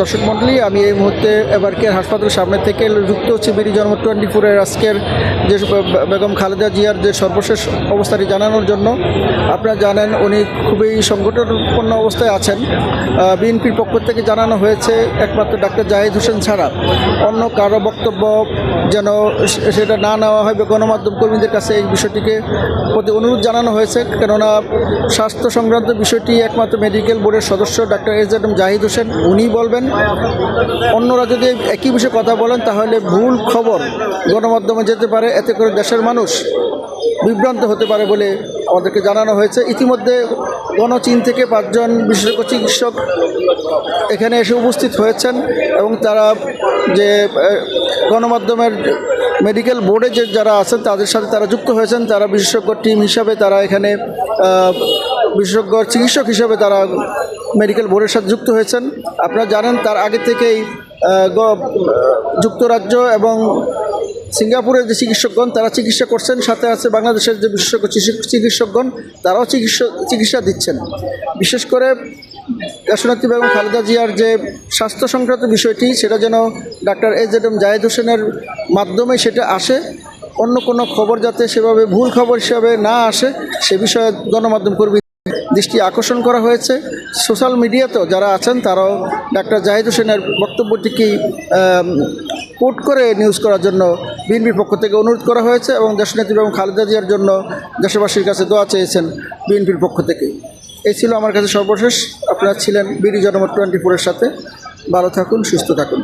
দর্শক মণ্ডলী, আমি এই মুহূর্তে এবার কেয়ার হাসপাতালের সামনে থেকে যুক্ত হচ্ছে বিডি জন্ম টোয়েন্টি ফোরের আজকের যে বেগম খালেদা জিয়ার যে সর্বশেষ অবস্থাটি জানানোর জন্য। আপনারা জানেন উনি খুবই সংকটপূর্ণ অবস্থায় আছেন। বিএনপির পক্ষ থেকে জানানো হয়েছে, একমাত্র ডাক্তার জাহিদ হোসেন ছাড়া অন্য কারও বক্তব্য যেন সেটা না নেওয়া হয় গণমাধ্যম কর্মীদের কাছে এই বিষয়টিকে প্রতি অনুরোধ জানানো হয়েছে। কেননা, স্বাস্থ্য সংক্রান্ত বিষয়টি একমাত্র মেডিকেল বোর্ডের সদস্য doctor S M Zahid Hossain, উনি বলবেন। অন্যরা যদি একই বিষয়ে কথা বলেন, তাহলে ভুল খবর গণমাধ্যমে যেতে পারে, এতে করে দেশের মানুষ বিভ্রান্ত হতে পারে বলে আমাদেরকে জানানো হয়েছে। ইতিমধ্যে গণচীন থেকে পাঁচজন বিশেষজ্ঞ চিকিৎসক এখানে এসে উপস্থিত হয়েছেন এবং তারা যে গণমাধ্যমের মেডিকেল বোর্ডে যে যারা আছেন, তাদের সাথে তারা যুক্ত হয়েছেন। তারা বিশেষজ্ঞ টিম হিসাবে তারা এখানে বিশেষজ্ঞ চিকিৎসক হিসাবে তারা মেডিকেল বোর্ডের সাথে যুক্ত হয়েছেন। আপনারা জানেন তার আগে থেকেই যুক্তরাজ্য এবং সিঙ্গাপুরের যে চিকিৎসকগণ, তারা চিকিৎসা করছেন। সাথে আছে বাংলাদেশের যে বিশেষজ্ঞ চিকিৎসকগণ, তারাও চিকিৎসা চিকিৎসা দিচ্ছেন। বিশেষ করে দেশনাত্রী বেগম খালেদা জিয়ার যে স্বাস্থ্য সংক্রান্ত বিষয়টি, সেটা যেন doctor A Z M Zahed হোসেনের মাধ্যমে সেটা আসে। অন্য কোনো খবর যাতে সেভাবে ভুল খবর হিসাবে না আসে, সে বিষয়ে গণমাধ্যম কর্মী দৃষ্টি আকর্ষণ করা হয়েছে। সোশ্যাল মিডিয়াতেও যারা আছেন, তারাও ডাক্তার জাহিদ হোসেনের বক্তব্যটিকেই কোট করে নিউজ করার জন্য বিএনপির পক্ষ থেকে অনুরোধ করা হয়েছে এবং দেশনেত্রী এবং খালেদা জিয়ার জন্য দেশবাসীর কাছে দোয়া চেয়েছেন বিএনপির পক্ষ থেকে। এই ছিল আমার কাছে সর্বশেষ। আপনারা ছিলেন বিডি জনমত টোয়েন্টি ফোরের সাথে। ভালো থাকুন, সুস্থ থাকুন।